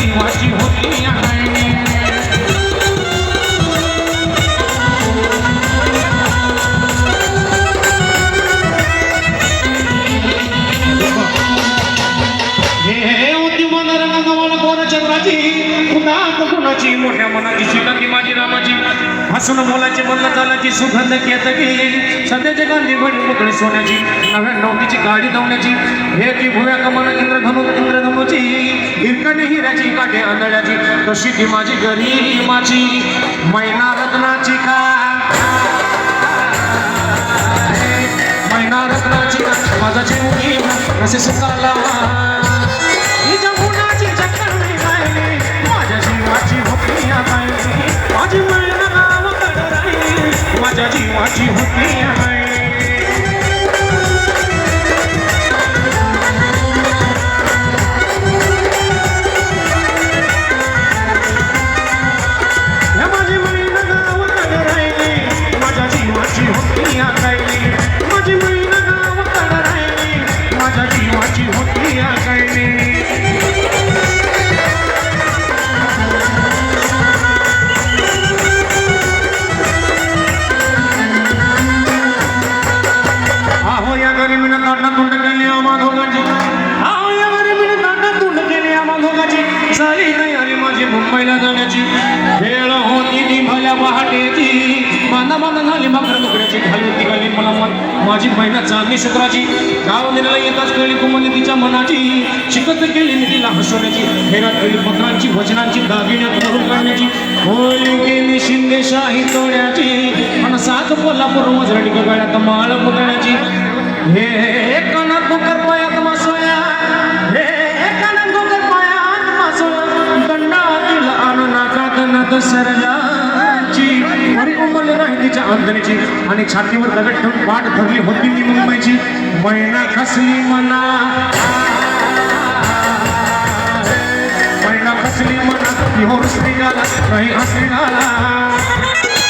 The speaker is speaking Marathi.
आदिवासी होती आहे. कोणाची? मोठ्या मनाची शिकाकी माझी रामाची? हसून मोलाची बंद चालाची सुगंध केत घेई सध्याचे गांधी भडी मोकळी सोन्याची नव्या नौकीची गाडी धावण्याची. हे की भुव्या कमान इंद्र धनु इंद्र इंद्रधनुची हिरकणी हिऱ्याची काठी आंधळ्याची. तशी ती माझी गरीमाची मैना रत्नाची का? मैना रत्नाची का? माझा जीव असे सुखाला माझ्या जीवाची होती माझी मैना गावाकडे राहिली माझ्या जीवाची होती दोघांची झाली नाही आली माझी मुंबईला जाण्याची वेळ होती ती भल्या पहाटेची. बांधा माना झाली मात्र तुकड्याची घालून ती घाली मला मन माझी महिना चांदणी शुक्राची. गाव निराला येताच कळली कुमली तिच्या मनाची. शिकत केली मी तिला हसवण्याची. हेरात केली मकरांची वचनांची दागिन्यात भरून काढण्याची. होळी केली शिंदेशाही तोड्याची. आणि सात कोल्हापूर वजरडी गळ्यात माळ पुतण्याची हे अनुनाकात नद सरजाची नाही तिच्या अंधनीची आणि छातीवर दगड ठेवून वाट धरली होती मी मुंबईची. मैना खसली मना? मैना खसली मना? ती हो निघाला नाही हसली घाला